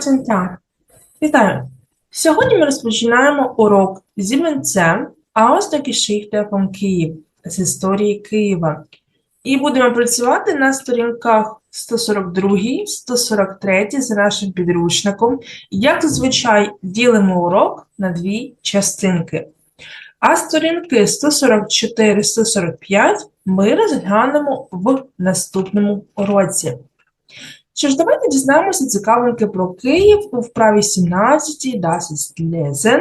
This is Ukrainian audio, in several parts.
Guten Вітаю! Сьогодні ми розпочинаємо урок зі вінцем aus der Geschichte von Kyiv з історії Києва. І будемо працювати на сторінках 142, 143 за нашим підручником. Як зазвичай ділимо урок на дві частинки. А сторінки 144-145 ми розглянемо в наступному уроці. Що ж, давайте дізнаємося цікавинки про Київ у вправі 17 Das ist lesen.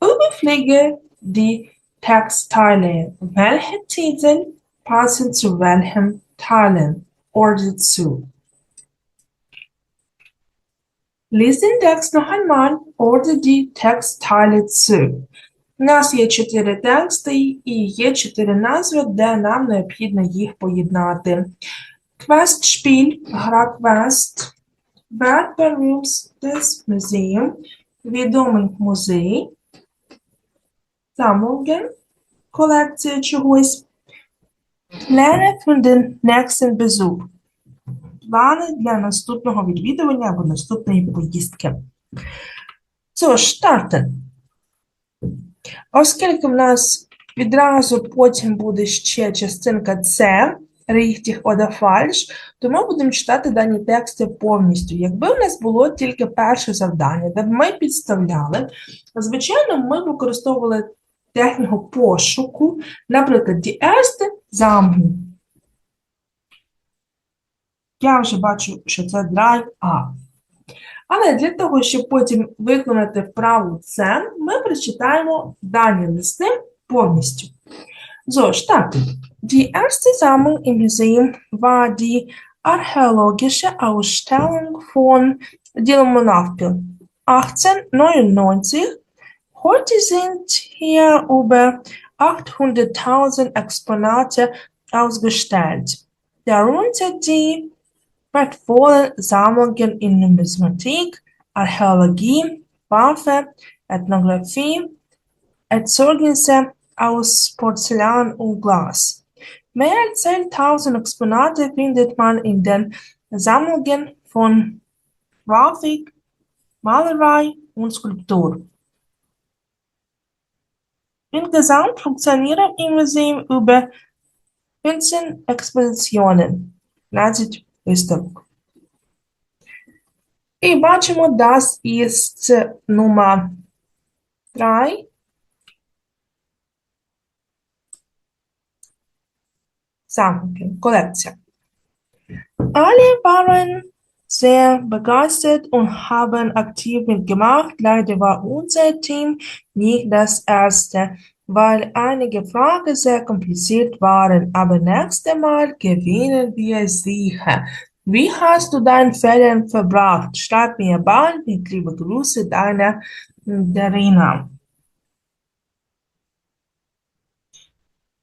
Überfliege die Textteile. Welche Titel passen zu welchem Teilen oder zu? Lies den Text noch einmal oder die Textteile zu. У нас є чотири тексти і є чотири назви, де нам необхідно їх поєднати. Questspiel, гра Quest, Museum, відомий музей, Sammlungen, колекція чогось, Pläne für den nächsten Besuch, плани для наступного відвідування або наступної поїздки. So, starten. Оскільки в нас відразу потім буде ще частинка С, richtig oder falsch, то ми будемо читати дані тексти повністю. Якби в нас було тільки перше завдання, де б ми підставляли, звичайно, ми використовували техніку пошуку, наприклад, die Sammlung. Я вже бачу, що це драйв А. Але для того, щоб потім виконати вправу С, ми прочитаємо дані листи повністю. So, starten. Die erste Sammlung im Museum war die archäologische Ausstellung von Dillmann Nachpil 1899. Heute sind hier über 800.000 Exponate ausgestellt, darunter die wertvollen Sammlungen in Numismatik, Archäologie, Waffe, Ethnographie, Erzeugnisse aus Porzellan und Glas. Mehr als zehntausend Exponate findet man in den Sammlungen von Grafik, Malerei und Skulptur. Insgesamt funktionieren im Museum über 15 Expositionen na Südösterreich. I bacimo, das ist Nummer 3 Sammlungen, Kollektion. Alle waren sehr begeistert und haben aktiv mitgemacht. Leider war unser Team nicht das erste, weil einige Fragen sehr kompliziert waren. Aber nächstes Mal gewinnen wir sicher. Wie hast du deine Ferien verbracht? Schreib mir bald mit liebe Grüße, deine Darina.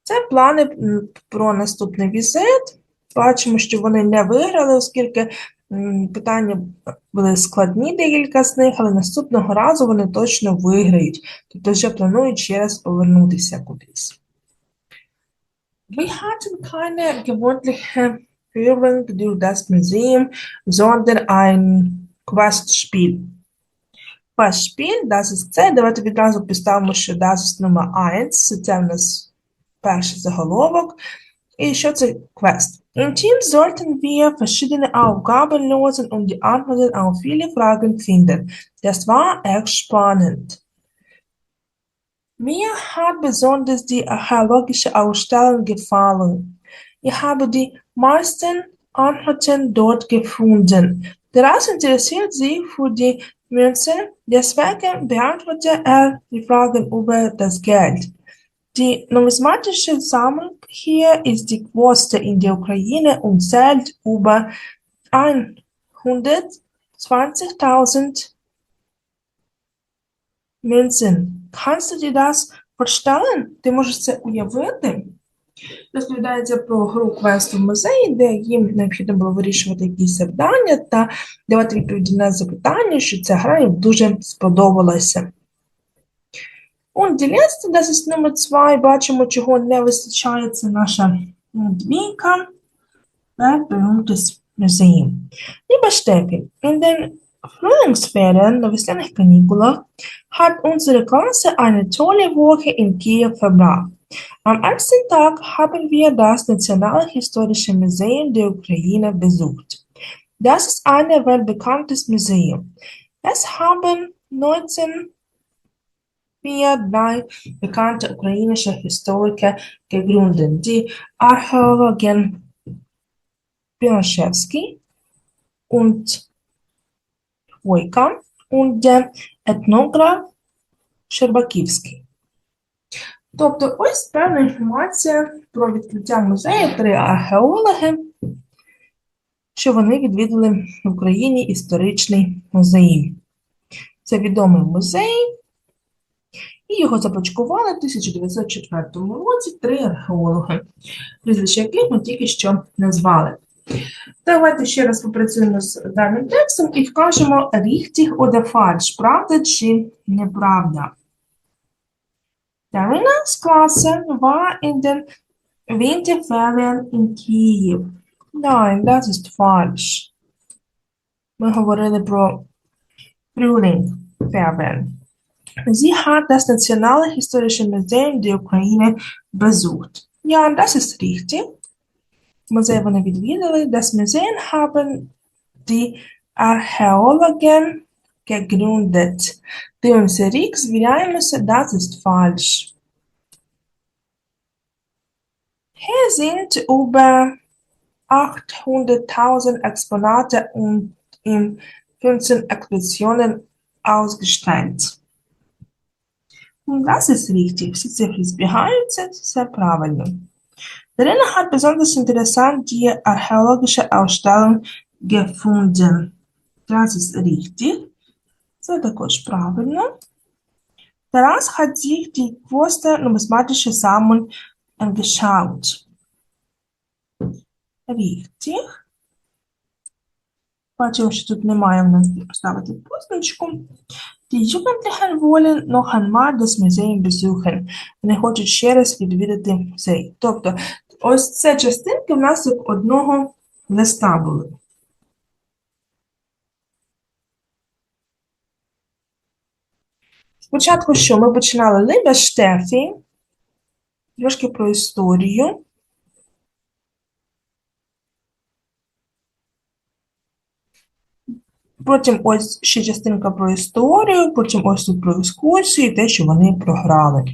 Це плани про наступний візит. Бачимо, що вони не виграли, оскільки питання були складні декілька з них, але наступного разу вони точно виграють. Тобто вже планують ще раз повернутися кудись. Wir hatten keine gewöhnliche Führung durch das Museum, sondern ein Questspiel. Questspiel, das ist це. Давайте відразу поставимо, що das ist номер 1. Це в нас перший заголовок. І що це Quest? Im Team sollten wir verschiedene Aufgaben lösen und die Antworten auf viele Fragen finden. Das war echt spannend. Mir hat besonders die archäologische Ausstellung gefallen. Ich habe die meisten Antworten dort gefunden. Daraus interessiert sich für die Münzen, deswegen beantwortete er die Fragen über das Geld. Die numismatische Sammlung hier ist die größte in der Ukraine und zählt über 120.000 Münzen. Kannst du dir das vorstellen? Ти можеш це уявити? Розповідається про гру квесту в музеї, де їм необхідно було вирішувати якісь завдання та давати відповіді на запитання, що ця гра їм дуже сподобалася. Und die letzte, das ist Nummer 2, бачимо, чого не вистачає, це наша двійка, Weltberühmtes Museum. Lieber Steffi, in den Frühlingsferien, на весняних канікулах, hat unsere Klasse eine tolle Woche in Kiew verbracht. Am ersten Tag haben wir das Nationalhistorische Museum der Ukraine besucht. Das ist ein weltbekanntes Museum. Es haben 19 wir drei bekannte ukrainische Historiker gegründet, die Archäologin Pilashevsky und Войка und der Ethnograph Щербаківський. Тобто ось певна інформація про відкриття музею, три археологи, що вони відвідали в Україні історичний музей. Це відомий музей, і його започаткували в 1904 році три археологи, прізвища яких ми тільки що назвали. Давайте ще раз попрацюємо з даним текстом і вкажемо oder falsch, правда чи неправда. Darinas Klasse war in den Winterferien in Kiev. Nein, das ist falsch. Ми говорили про Frühlingferien. Sie hat das Nationale Historische Museum der Ukraine besucht. Ja, das ist richtig. Das Museum haben die Archäologen gegründet. Die unser Riksvilaimus, das ist falsch. Hier sind über 800.000 Exponate und in 15 Expeditionen ausgestellt. Das ist richtig. Всі цифри збігаються, це правильно. Darin hat besonders interessant die archäologische Ausstellung gefunden. Das ist richtig. Це також правильно. Daraus hat sich die größte numismatische Sammlung angeschaut. Richtig. Бачимо, що тут немає в нас поставити позначку. Die Jugendlichen wollen noch einmal das Museum besuchen. Вони хочуть ще раз відвідати музей. Тобто, ось це частинки в нас як одного листа були. Спочатку що? Ми починали Либа Штефі, трошки про історію. Потім ось ще частинка про історію, потім ось тут про екскурсію і те, що вони програли.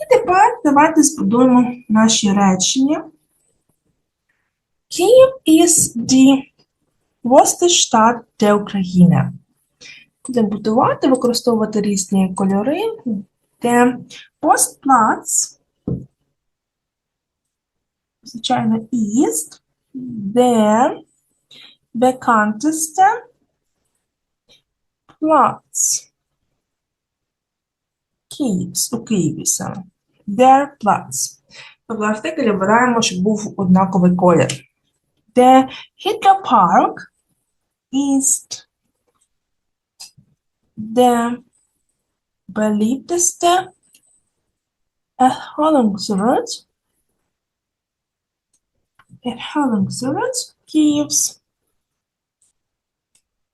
І тепер давайте збудуємо наші речення. Київ ist die größte Stadt der України. Будемо будувати, використовувати різні кольори, де Postplatz, звичайно, ist der bekannteste Platz Київс, у Києві саме. Der Platz. Тобто артикль обираємо, щоб був однаковий колір. Der Hitler Park ist der beliebteste Erholungsort Erholungsort Київс.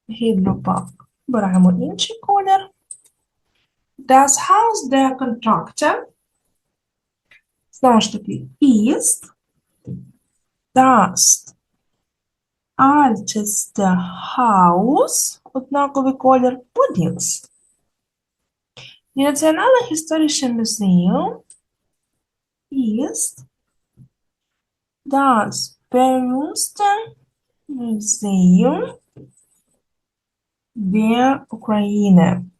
Гідропарк. Беремо інший колір. Das Haus der Kontrakte. Знову ж таки, ist das älteste Haus, однаковий колір, Будінс. Die Nationale Historische Museum ist das berühmteste Museum der Ukraine.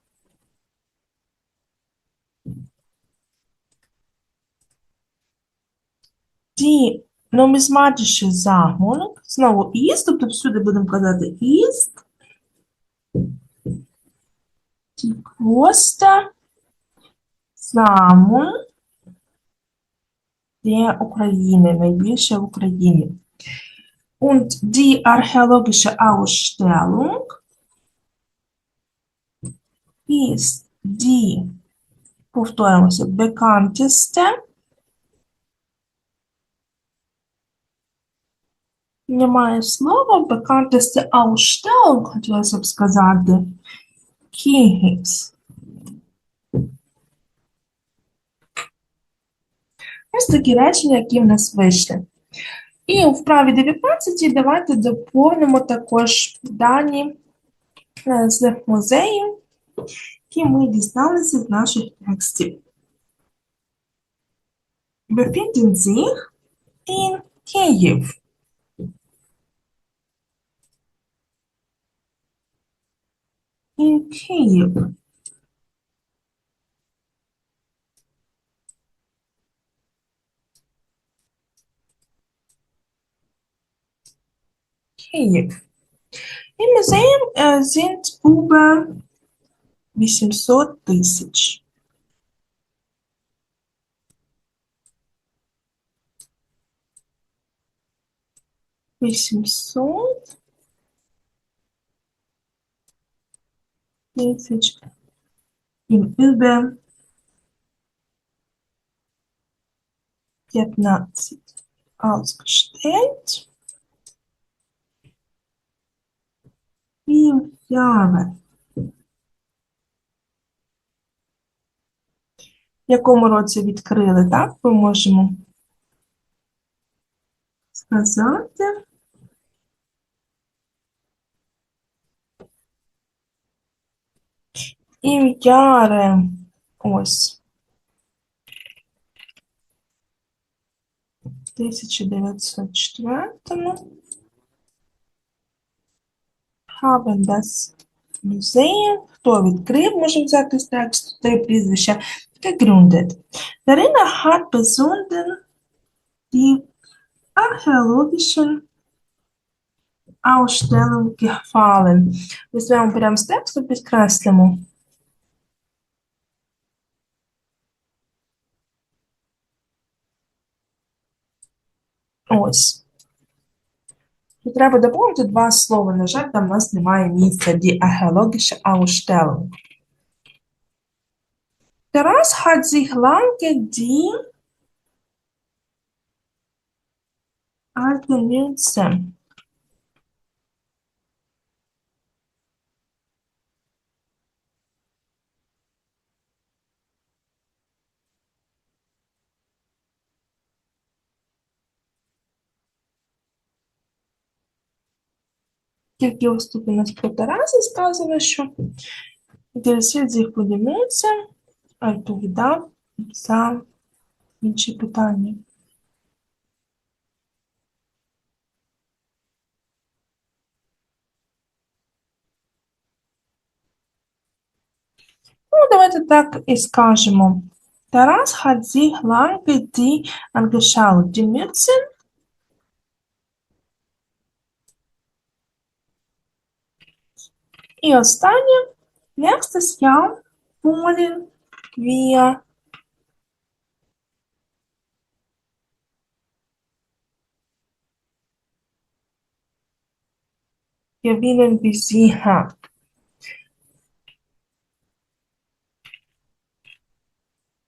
Die numismatische Sammlung, знову ist, тобто всюди будемо казати ist, die größte Sammlung der Ukraine, найбільше в Україні. Und die archäologische Ausstellung ist die, повторимося, bekannteste Немає слова, bekannteste Ausstellung, хотілося б сказати. Кігіс. Ось такі речення, які в нас вийшли. І у вправі 19 давайте доповнимо також дані е, з музею, які ми дізналися з наших текстів. Befinden sich in Kyiv. In Kyiv. Kyiv. Im Museum äh, sind über 800 тисяч. Вісімсот тисяч. Im über 15 ausgestellt. Jahre. В якому році відкрили, так? Ми можемо сказати. І в Яре. Ось. 1904 haben das Museum, хто відкрив, може взяти з тексту три прізвища, gegründet. Darina hat besonders die archäologischen Ausstellung gefallen. Візьмемо прямо з тексту, підкреслимо. Ось. Тут треба доповнити два слова. На жаль, там у нас немає місця. Die archäologische Ausstellung. Taras hat sich lange die alten Münzen Тільки ось нас про Тараса сказано, що інтересують їх подивитися, а відповідав за інші питання. Ну, давайте так і скажемо. Тарас hat sich lange die angeschaut. І останнє nächstes Jahr wollen wir gewinnen wir sicher.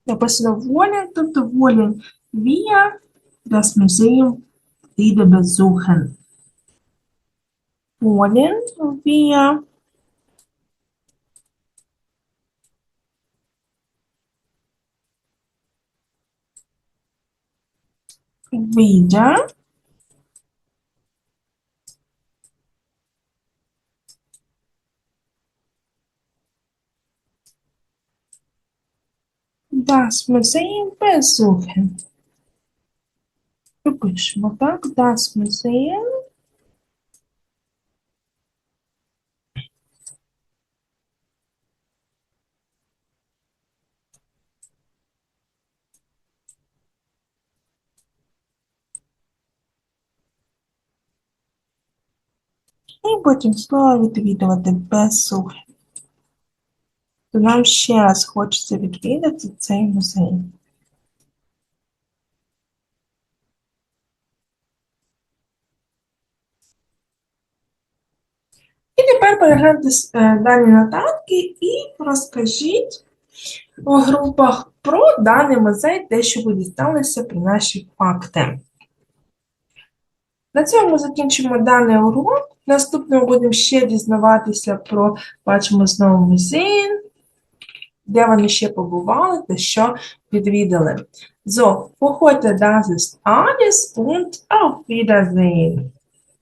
Написано wollen, тобто wollen wir das Museum wieder besuchen. Wollen wir wieder das Museum besuchen. Пишемо так, das Museum і потім слово відвідувати besuchen. То нам ще раз хочеться відвідати цей музей. І тепер перегляньте е, дані нотатки і розкажіть у групах про даний музей, те, що ви дізналися про наші факти. На цьому закінчимо даний урок. Наступного будемо ще дізнаватися про, бачимо знову музей, де вони ще побували та що відвідали. So, heute das ist alles und auf Wiedersehen.